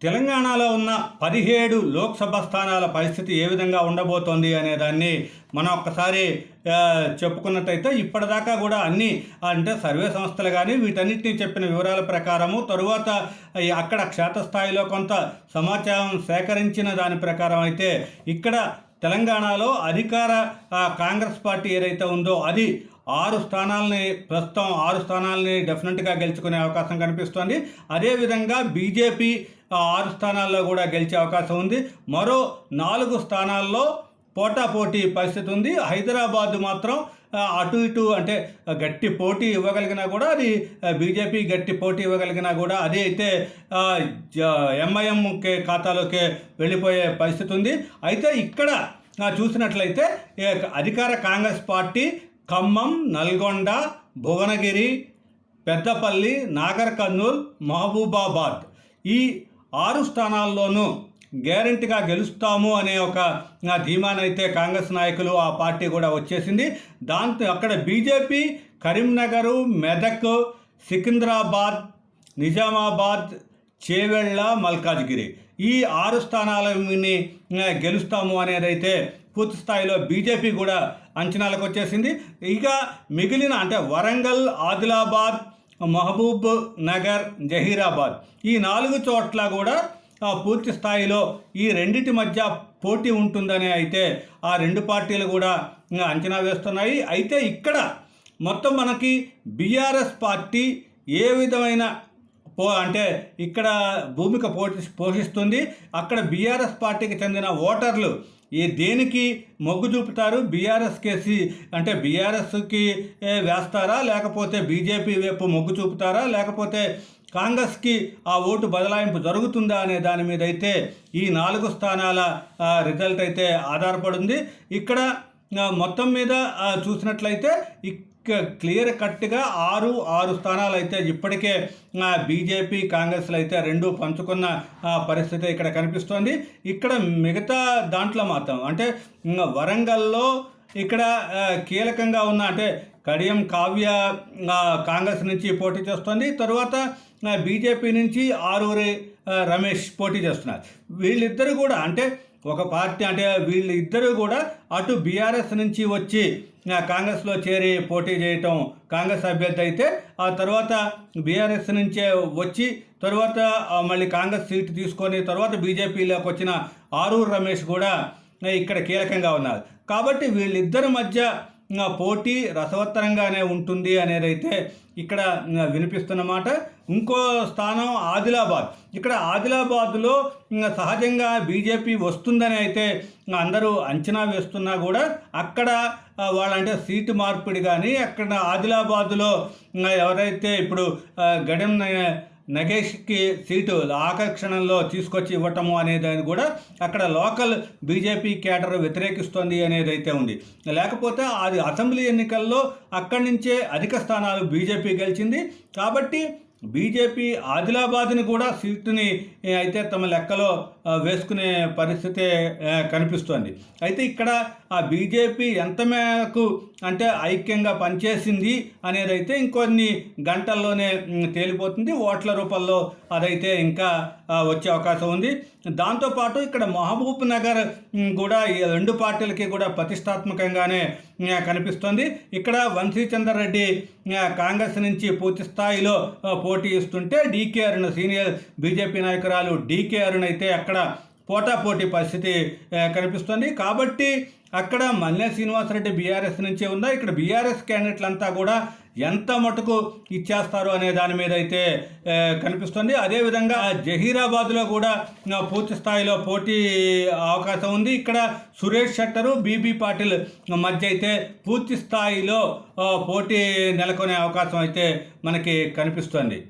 తెలంగాణలో ఉన్న పదిహేడు లోక్సభ స్థానాల పరిస్థితి ఏ విధంగా ఉండబోతోంది అనే దాన్ని మనం ఒక్కసారి చెప్పుకున్నట్టయితే ఇప్పటిదాకా కూడా అన్ని అంటే సర్వే సంస్థలు కానీ వీటన్నిటిని చెప్పిన వివరాల ప్రకారము తరువాత అక్కడ క్షేత్రస్థాయిలో కొంత సమాచారం సేకరించిన దాని ప్రకారం అయితే ఇక్కడ తెలంగాణలో అధికార కాంగ్రెస్ పార్టీ ఏదైతే ఉందో అది ఆరు స్థానాలని ప్రస్తుతం ఆరు స్థానాలని డెఫినెట్గా గెలుచుకునే అవకాశం కనిపిస్తోంది. అదేవిధంగా బీజేపీ ఆరు స్థానాల్లో కూడా గెలిచే అవకాశం ఉంది. మరో నాలుగు స్థానాల్లో పోటాపోటీ పరిస్థితి ఉంది. హైదరాబాద్ మాత్రం అటు ఇటు అంటే గట్టి పోటీ ఇవ్వగలిగినా కూడా అది బీజేపీ గట్టి పోటీ ఇవ్వగలిగినా కూడా అది అయితే ఎంఐఎంకే ఖాతాలోకి వెళ్ళిపోయే పరిస్థితి ఉంది. అయితే ఇక్కడ చూసినట్లయితే అధికార కాంగ్రెస్ పార్టీ ఖమ్మం నల్గొండ భువనగిరి పెద్దపల్లి నాగర్ కర్నూల్ మహబూబాబాద్. ఈ ఆరు స్థానాల్లోనూ గ్యారంటీగా గెలుస్తాము అనే ఒక ధీమానైతే కాంగ్రెస్ నాయకులు ఆ పార్టీ కూడా వచ్చేసింది. దాంతో అక్కడ బీజేపీ కరీంనగరు మెదక్ సికింద్రాబాద్ నిజామాబాద్ చేవెళ్ళ మల్కాజ్గిరి. ఈ ఆరు స్థానాలని గెలుస్తాము అనేది అయితే పూర్తి స్థాయిలో బీజేపీ కూడా అంచనాలకు వచ్చేసింది. ఇక మిగిలిన అంటే వరంగల్ ఆదిలాబాద్ మహబూబ్ నగర్ జహీరాబాద్. ఈ నాలుగు చోట్ల కూడా పూర్తి స్థాయిలో ఈ రెండింటి మధ్య పోటీ ఉంటుందని అయితే ఆ రెండు పార్టీలు కూడా అంచనా వేస్తున్నాయి. అయితే ఇక్కడ మొత్తం మనకి బీఆర్ఎస్ పార్టీ ఏ విధమైన పో అంటే ఇక్కడ భూమిక పోటీ పోషిస్తుంది. అక్కడ బీఆర్ఎస్ పార్టీకి చెందిన ఓటర్లు ఈ దేనికి మొగ్గు చూపుతారు? బీఆర్ఎస్ కేసి అంటే బీఆర్ఎస్కి వేస్తారా? లేకపోతే బీజేపీ వైపు మొగ్గు చూపుతారా? లేకపోతే కాంగ్రెస్కి ఆ ఓటు బదలాయింపు జరుగుతుందా అనే దాని మీద అయితే ఈ నాలుగు స్థానాల రిజల్ట్ అయితే ఆధారపడింది. ఇక్కడ మొత్తం మీద చూసినట్లయితే క్లియర్ కట్గా ఆరు ఆరు స్థానాలు అయితే ఇప్పటికే బీజేపీ కాంగ్రెస్లు అయితే రెండు పంచుకున్న పరిస్థితి ఇక్కడ కనిపిస్తోంది. ఇక్కడ మిగతా దాంట్లో మాత్రం అంటే వరంగల్లో ఇక్కడ కీలకంగా ఉన్న అంటే కడియం కావ్య కాంగ్రెస్ నుంచి పోటీ చేస్తోంది. తరువాత బీజేపీ నుంచి ఆరూరి రమేష్ పోటీ చేస్తున్నారు. వీళ్ళిద్దరు కూడా అంటే ఒక పార్టీ అంటే వీళ్ళిద్దరూ కూడా అటు బీఆర్ఎస్ నుంచి వచ్చి కాంగ్రెస్లో చేరి పోటీ చేయటం కాంగ్రెస్ అభ్యర్థి అయితే ఆ తర్వాత బీఆర్ఎస్ నుంచే వచ్చి తర్వాత మళ్ళీ కాంగ్రెస్ సీటు తీసుకొని తర్వాత బీజేపీలోకి వచ్చిన ఆరూరు రమేష్ కూడా ఇక్కడ కీలకంగా ఉన్నారు. కాబట్టి వీళ్ళిద్దరి మధ్య పోటీ రసవత్తరంగానే ఉంటుంది అనేది అయితే ఇక్కడ వినిపిస్తున్నమాట ఇంకో స్థానం ఆదిలాబాద్. ఇక్కడ ఆదిలాబాద్లో ఇంకా సహజంగా బీజేపీ వస్తుందని అయితే అందరూ అంచనా వేస్తున్నా కూడా అక్కడ వాళ్ళంటే సీటు మార్పిడి కానీ అక్కడ ఆదిలాబాద్లో ఎవరైతే ఇప్పుడు ఆ, గడెం నగేష్కి సీటు ఆకర్షణలో తీసుకొచ్చి ఇవ్వటము అనేదాన్ని కూడా అక్కడ లోకల్ బీజేపీ కేడర్ వ్యతిరేకిస్తోంది అనేది అయితే ఉంది. లేకపోతే అది అసెంబ్లీ ఎన్నికల్లో అక్కడి నుంచే అధిక స్థానాలు బీజేపీ గెలిచింది. కాబట్టి బీజేపీ ఆదిలాబాద్ని కూడా సీటుని అయితే తమ లెక్కలో వేసుకునే పరిస్థితి కనిపిస్తోంది. అయితే ఇక్కడ ఆ బీజేపీ ఎంత మేరకు అంటే ఐక్యంగా పనిచేసింది అనేది అయితే ఇంకొన్ని గంటల్లోనే తేలిపోతుంది. ఓట్ల రూపంలో అదైతే ఇంకా వచ్చే అవకాశం ఉంది. దాంతోపాటు ఇక్కడ మహబూబ్ నగర్ కూడా ఈ రెండు పార్టీలకి కూడా ప్రతిష్టాత్మకంగానే కనిపిస్తోంది. ఇక్కడ వంశీచందర్ రెడ్డి కాంగ్రెస్ నుంచి పూర్తి స్థాయిలో పోటీ ఇస్తుంటే డీకే అరుణ్ సీనియర్ బీజేపీ నాయకురాలు డీకే అరుణ్ అయితే అక్కడ పోటాపోటీ పరిస్థితి కనిపిస్తుంది. కాబట్టి అక్కడ మల్లె శ్రీనివాసరెడ్డి బీఆర్ఎస్ నుంచే ఉందా? ఇక్కడ బీఆర్ఎస్ క్యాండిడేట్లంతా కూడా ఎంత మటుకు ఇచ్చేస్తారు అనే దాని మీద అయితే కనిపిస్తుంది. అదేవిధంగా జహీరాబాద్లో కూడా పూర్తి స్థాయిలో పోటీ అవకాశం ఉంది. ఇక్కడ సురేష్ షట్టరు బీబీ పాటిల్ మధ్య అయితే పూర్తి స్థాయిలో పోటీ నెలకొనే అవకాశం అయితే మనకి కనిపిస్తుంది.